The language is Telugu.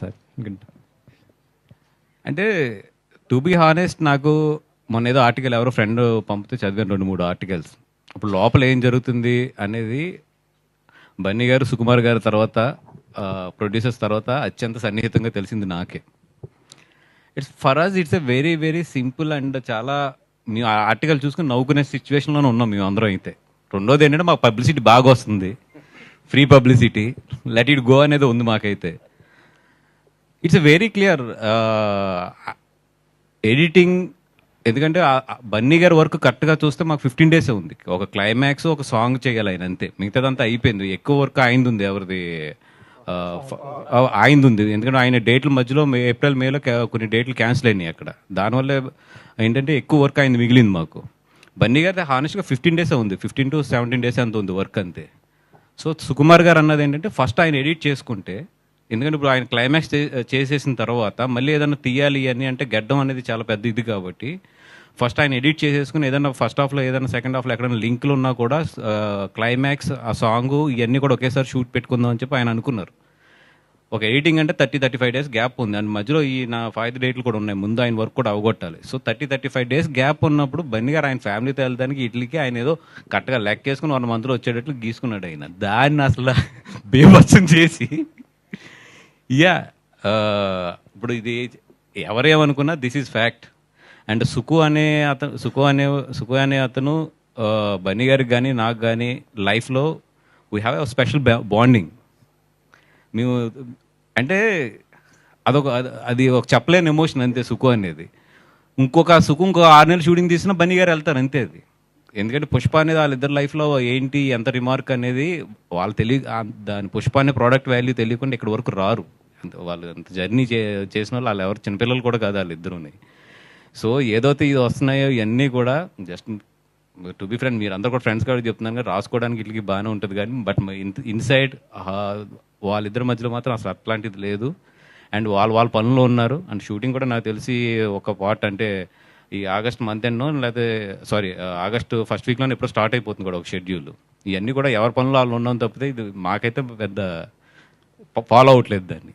సార్ అంటే టు బీ హానెస్ట్ నాకు మొన్న ఏదో ఆర్టికల్ ఎవరో ఫ్రెండ్ పంపితే చదివాను రెండు మూడు ఆర్టికల్స్ అప్పుడు లోపల ఏం జరుగుతుంది అనేది బన్నీ గారు సుకుమార్ గారి తర్వాత ప్రొడ్యూసర్స్ తర్వాత అత్యంత సన్నిహితంగా తెలిసింది నాకే. It's for us it's a very very simple and చాలా మేము ఆ ఆర్టికల్ చూసుకుని నవ్వుకునే సిచ్యువేషన్లోనే ఉన్నాం మేము అందరం అయితే. రెండోది ఏంటంటే మాకు పబ్లిసిటీ బాగా వస్తుంది. Free publicity let it go అనేది ఉంది మాకైతే. ఇట్స్ వెరీ క్లియర్ ఎడిటింగ్ ఎందుకంటే బన్నీ గారి వర్క్ కరెక్ట్గా చూస్తే మాకు ఫిఫ్టీన్ డేసే ఉంది. ఒక క్లైమాక్స్ ఒక సాంగ్ చేయాలి ఆయన అంతే. మిగతాదంతా అయిపోయింది. ఎక్కువ వర్క్ ఆయనది ఉంది ఎవరిది ఆ, ఆయనది ఉంది ఎందుకంటే ఆయన డేట్ల మధ్యలో మే ఏప్రిల్ మేలో కొన్ని డేట్లు క్యాన్సిల్ అయినాయి అక్కడ. దానివల్ల ఏంటంటే ఎక్కువ వర్క్ అయింది మిగిలింది మాకు. బన్నీ గారి హానెస్ట్గా ఫిఫ్టీన్ డేసే ఉంది. ఫిఫ్టీన్ టు సెవెంటీన్ డేస్ అంత ఉంది వర్క్ అంతే. సో సుకుమార్ గారు అన్నది ఏంటంటే ఫస్ట్ ఆయన ఎడిట్ చేసుకుంటే ఎందుకంటే ఇప్పుడు ఆయన క్లైమాక్స్ చేసేసిన తర్వాత మళ్ళీ ఏదైనా తీయాలి అని అంటే గడ్డం అనేది చాలా పెద్ద ఇది కాబట్టి ఫస్ట్ ఆయన ఎడిట్ చేసేసుకుని ఏదైనా ఫస్ట్ హాఫ్లో ఏదైనా సెకండ్ హాఫ్లో ఎక్కడైనా లింక్లు ఉన్నా కూడా క్లైమాక్స్ ఆ సాంగ్ ఇవన్నీ కూడా ఒకేసారి షూట్ పెట్టుకుందాం అని చెప్పి ఆయన అనుకున్నారు. ఒక ఎడిటింగ్ అంటే thirty thirty five days gap ఉంది. అండ్ మధ్యలో ఈ నా ఫైవ్ డేట్లు కూడా ఉన్నాయి. ముందు ఆయన వర్క్ కూడా అవగొట్టాలి. So thirty thirty five days gap ఉన్నప్పుడు బన్నీ గారు ఆయన ఫ్యామిలీతో వెళ్ళడానికి ఇట్లీకి ఆయన ఏదో కరెక్ట్గా లెక్కేసుకుని వన్ మంత్లో వచ్చేటట్లు గీసుకున్నాడు ఆయన. దాన్ని అసలు బీభత్సం చేసి యా uh, ఇప్పుడు ఇది ఎవరేమనుకున్నా దిస్ ఈజ్ ఫ్యాక్ట్ అండ్ సుకు అనే అతను సుకు అనే సుకు అనే అతను uh, బన్నీ గారికి కానీ నాకు కానీ లైఫ్లో we have a special bonding మేము అంటే అదొక అది- అది ఒక చెప్పలేని ఎమోషన్ అంతే సుకు అనేది. ఇంకొక సుఖం ఇంకో ఆరు నెలలు షూటింగ్ తీసినా బన్నీ గారు వెళ్తారు అంతే అది. ఎందుకంటే పుష్ప అనేది వాళ్ళిద్దరి లైఫ్లో ఏంటి ఎంత రిమార్క్ అనేది వాళ్ళు తెలియ దాని పుష్ప అనే ప్రోడక్ట్ వాల్యూ తెలియకుండా ఇక్కడ వరకు రారు. వాళ్ళు అంత జర్నీ చే చేసిన వాళ్ళు వాళ్ళు ఎవరు చిన్నపిల్లలు కూడా కాదు వాళ్ళు ఇద్దరుని. సో ఏదైతే ఇది వస్తున్నాయో ఇవన్నీ కూడా జస్ట్ టు బి ఫ్రెండ్ మీరు అందరు కూడా ఫ్రెండ్స్ కూడా చెప్తున్నాను కానీ రాసుకోవడానికి వీళ్ళకి బాగానే ఉంటుంది కానీ బట్ ఇన్సైడ్ వాళ్ళిద్దరి మధ్యలో మాత్రం అసలు అట్లాంటిది లేదు. అండ్ వాళ్ళు వాళ్ళ పనుల్లో ఉన్నారు. అండ్ షూటింగ్ కూడా నాకు తెలిసి ఒక పార్ట్ అంటే ఈ ఆగస్ట్ మంత్ ఎండ్నో లేకపోతే సారీ ఆగస్ట్ ఫస్ట్ వీక్లోనే ఎప్పుడో స్టార్ట్ అయిపోతుంది కూడా ఒక షెడ్యూల్ ఇవన్నీ కూడా ఎవరి పనులు వాళ్ళు ఉన్నాం తప్పితే ఇది మాకైతే పెద్ద ఫాలో అవట్లేదు దాన్ని.